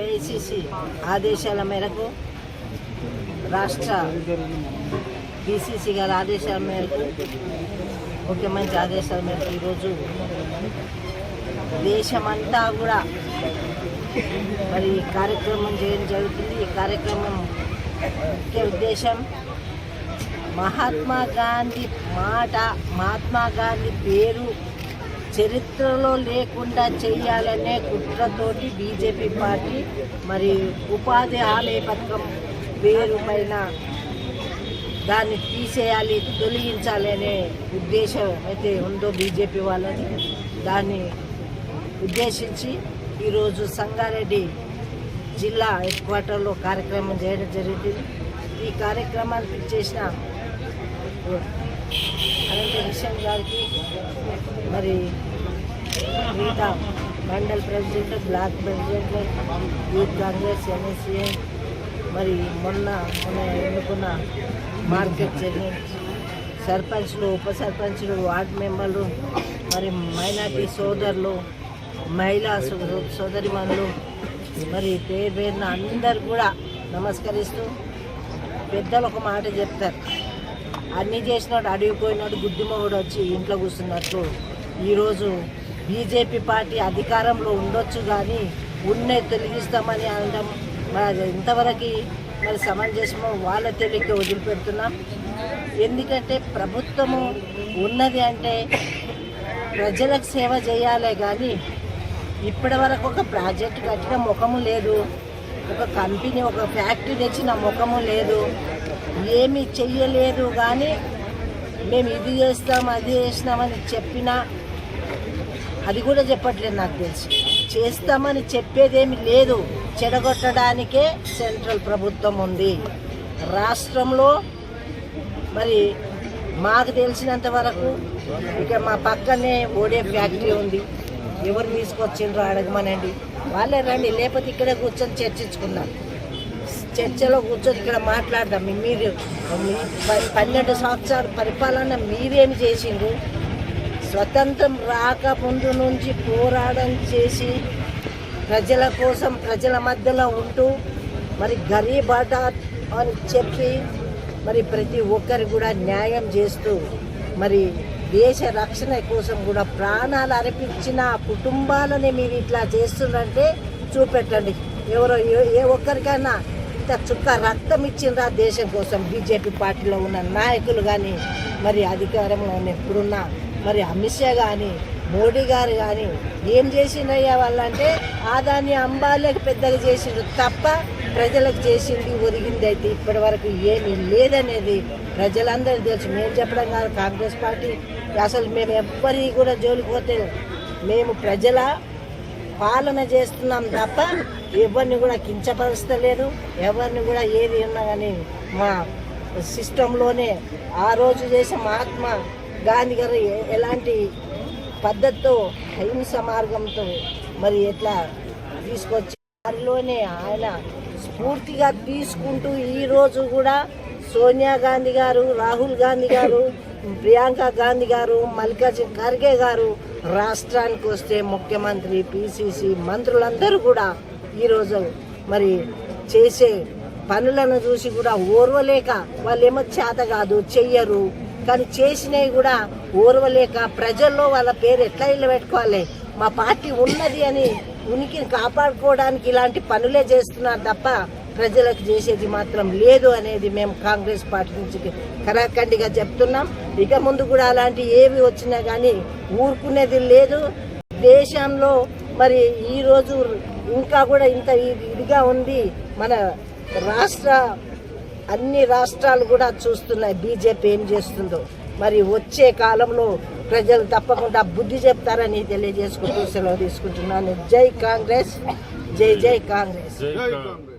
AICC ఆదేశాల మేరకు రాష్ట్ర బీసీసీ గారి ఆదేశాల మేరకు ముఖ్యమంత్రి ఆదేశాల మేరకు ఈరోజు దేశమంతా కూడా మరి ఈ కార్యక్రమం చేయడం జరుగుతుంది. ఈ కార్యక్రమం ముఖ్య ఉద్దేశం మహాత్మా గాంధీ మాట మహాత్మా గాంధీ పేరు చరిత్రలో లేకుండా చేయాలనే కుట్రతోటి బీజేపీ పార్టీ మరి ఉపాధి హామీ పథకం పేరు పైన దాన్ని తీసేయాలి తొలగించాలి అనే ఉద్దేశం అయితే ఉందో బీజేపీ వాళ్ళని దాన్ని ఉద్దేశించి ఈరోజు సంగారెడ్డి జిల్లా హెడ్ క్వార్టర్లో కార్యక్రమం చేయడం జరిగింది. ఈ కార్యక్రమానికి చేసిన అనంత విషయం గారికి మరి మిగతా mandal president block president youth Congress NSA మరి మొన్న మొన్న ఎన్నుకున్న మార్కెట్ చైర్మన్ సర్పంచ్లు ఉప సర్పంచ్లు వార్డు మెంబర్లు మరి మైనార్టీ సోదరులు మహిళా సోదరిమణులు మరి పేరు పేరున అందరు కూడా నమస్కరిస్తూ పెద్దలు ఒక మాట చెప్తారు. అన్నీ చేసినాడు అడిగిపోయినాడు గుడ్డిమోగుడు వచ్చి ఇంట్లో కూర్చున్నట్లు ఈరోజు బీజేపీ పార్టీ అధికారంలో ఉండొచ్చు కానీ ఉన్నే తొలగిస్తామని అనడం మరి ఇంతవరకు మరి సమంజసమో వాళ్ళ తెలియక వదిలిపెడుతున్నాం. ఎందుకంటే ప్రభుత్వము ఉన్నది అంటే ప్రజలకు సేవ చేయాలే కానీ ఇప్పటి వరకు ఒక ప్రాజెక్ట్ కట్టిన ముఖము లేదు. ఒక కంపెనీ ఒక ఫ్యాక్టరీ తెచ్చిన ముఖము లేదు. ఏమీ చెయ్యలేదు కానీ మేము ఇది చేస్తాం అది చేసినామని చెప్పినా అది కూడా చెప్పట్లేదు నాకు తెలిసి. చేస్తామని చెప్పేదేమి లేదు. చెడగొట్టడానికే సెంట్రల్ ప్రభుత్వం ఉంది. రాష్ట్రంలో మరి మాకు తెలిసినంత వరకు ఇక మా పక్కనే ఓడే ఫ్యాక్టరీ ఉంది. ఎవరు తీసుకొచ్చిండ్రో అడగమనండి. వాళ్ళే రండి లేకపోతే ఇక్కడే కూర్చొని చర్చించుకుందాం. చర్చలో కూర్చొని ఇక్కడ మాట్లాడదాం. మీరు పన్నెండు సంవత్సరాల పరిపాలన మీరేమి చేసిండ్రు? స్వతంత్రం రాకముందు నుంచి పోరాటం చేసి ప్రజల కోసం ప్రజల మధ్యలో ఉంటూ మరి గరీబ్ అని చెప్పి మరి ప్రతి ఒక్కరికి కూడా న్యాయం చేస్తూ మరి దేశ రక్షణ కోసం కూడా ప్రాణాలు అర్పించిన కుటుంబాలని మీరు ఇట్లా చేస్తుందంటే చూపెట్టండి. ఎవరో ఏ- ఏ ఒక్కరికైనా ఇంత చుక్క రక్తం ఇచ్చిండ్రా దేశం కోసం. బీజేపీ పార్టీలో ఉన్న నాయకులు కానీ మరి అధికారంలో ఉన్న మరి అమిత్ షా కానీ మోడీ గారు కానీ ఏం చేసిండయ్యా వాళ్ళంటే ఆదాన్ని అంబాలే పెద్దగా చేసిండ్రు తప్ప ప్రజలకు చేసింది ఒరిగింది అయితే ఇప్పటి వరకు ఏమీ లేదనేది ప్రజలందరూ తెలుసు. మేము చెప్పడం కాదు కాంగ్రెస్ పార్టీ. అసలు మేము ఎవ్వరి కూడా జోలికి పోతే మేము ప్రజల పాలన చేస్తున్నాం తప్ప ఎవరిని కూడా కించపరుస్తలేదు. ఎవరిని కూడా ఏది ఉన్నా కానీ మా సిస్టంలోనే ఆ రోజు చేసే మహాత్మా గాంధీ గారు ఎలాంటి పద్ధతితో హింస మార్గంతో మరి ఎట్లా తీసుకొచ్చి వారిలోనే ఆయన స్ఫూర్తిగా తీసుకుంటూ ఈరోజు కూడా సోనియా గాంధీ గారు రాహుల్ గాంధీ గారు ప్రియాంక గాంధీ గారు మల్లికార్జున్ ఖర్గే గారు రాష్ట్రానికి వస్తే ముఖ్యమంత్రి పిసిసి మంత్రులందరూ కూడా ఈరోజు మరి చేసే పనులను చూసి కూడా ఓర్వలేక వాళ్ళు ఏమో చేత కాదు చెయ్యరు. కానీ చేసినవి కూడా ఓర్వలేక ప్రజల్లో వాళ్ళ పేరు ఎట్లా నిలబెట్టుకోవాలి? పెట్టుకోవాలి మా పార్టీ ఉన్నది అని ఉనికిని కాపాడుకోవడానికి ఇలాంటి పనులే చేస్తున్నారు తప్ప ప్రజలకు చేసేది మాత్రం లేదు అనేది మేము కాంగ్రెస్ పార్టీ నుంచి కరాఖండిగా చెప్తున్నాం. ఇక ముందు కూడా అలాంటి ఏవి వచ్చినా కానీ ఊరుకునేది లేదు. దేశంలో మరి ఈరోజు ఇంకా కూడా ఇంత ఇది- ఇదిగా ఉంది. మన రాష్ట్ర అన్ని రాష్ట్రాలు కూడా చూస్తున్నాయి. బీజేపీ ఏం చేస్తుందో. మరి వచ్చే కాలంలో ప్రజలు తప్పకుండా బుద్ధి చెప్తారని తెలియజేసుకుంటూ సెలవు తీసుకుంటున్నాను. జై కాంగ్రెస్. జై జై కాంగ్రెస్. జై కాంగ్రెస్.